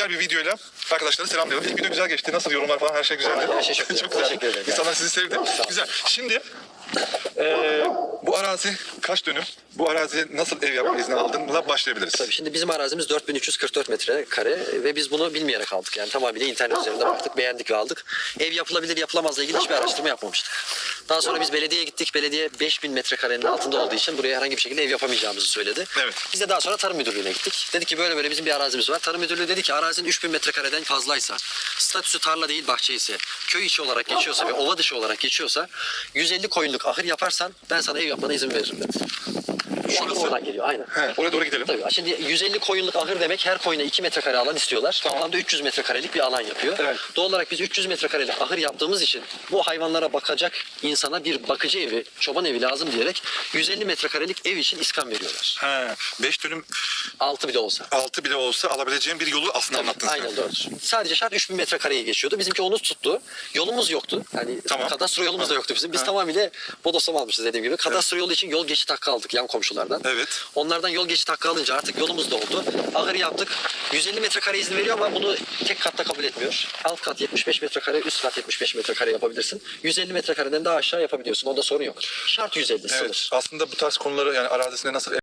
güzel bir videoyla arkadaşları selamlıyorum. İlk video güzel geçti. Nasıl yorumlar falan her şey güzeldi. Her şey çok güzel. çok. Teşekkür ederim. İnsanlar sizi sevdi. Güzel. Şimdi eee, bu arazi kaç dönüm? Bu arazi nasıl ev yapma izni aldınla başlayabiliriz. Tabii şimdi bizim arazimiz 4344 metrekare ve biz bunu bilmeyerek aldık. Yani tamamıyla internet üzerinde baktık, beğendik ve aldık. Ev yapılabilir yapılamazla ilgili hiçbir araştırma yapmamıştık. Daha sonra biz belediyeye gittik. Belediye 5000 metrekarenin altında olduğu için buraya herhangi bir şekilde ev yapamayacağımızı söyledi. Evet. Biz de daha sonra Tarım Müdürlüğü'ne gittik. Dedik ki böyle böyle bizim bir arazimiz var. Tarım Müdürlüğü dedi ki arazinin 3000 metrekareden fazlaysa, statüsü tarla değil bahçe ise, köy içi olarak geçiyorsa ve ova dışı olarak geçiyorsa 150 koyunluk ahır yaparsan ben sana ev yapmana izin veririm dedi. Şurası. Oradan geliyor aynen. He, oraya doğru gidelim. Tabii şimdi 150 koyunluk ahır demek her koyuna 2 metrekare alan istiyorlar. Tamam. Toplamda 300 metrekarelik bir alan yapıyor. Evet. Doğal olarak biz 300 metrekarelik ahır yaptığımız için bu hayvanlara bakacak insana bir bakıcı evi, çoban evi lazım diyerek 150 metrekarelik ev için iskan veriyorlar. He, 5 dönüm 6 bile olsa. 6 bile olsa alabileceğim bir yolu aslında anlattın sen. Aynen doğrudur. Sadece şart 3000 metrekareyi geçiyordu. Bizimki onu tuttu. Yolumuz yoktu. Yani Tamam. kadastro yolumuz da yoktu bizim. Biz Ha. tamamıyla bodoslama almışız dediğim gibi. Kadastro yolu için yol geçit hakkı aldık yan komşulardan. Evet. Onlardan yol geçit hakkı alınca artık yolumuz da oldu. Ahır yaptık. 150 metrekare izin veriyor ama bunu tek katta kabul etmiyor. Alt kat 75 metrekare, üst kat 75 metrekare yapabilirsin. 150 metrekareden daha aşağı yapabiliyorsun. Onda sorun yok. Şart 150 Evet. sınır. Aslında bu tarz konuları yani arazisinde nasıl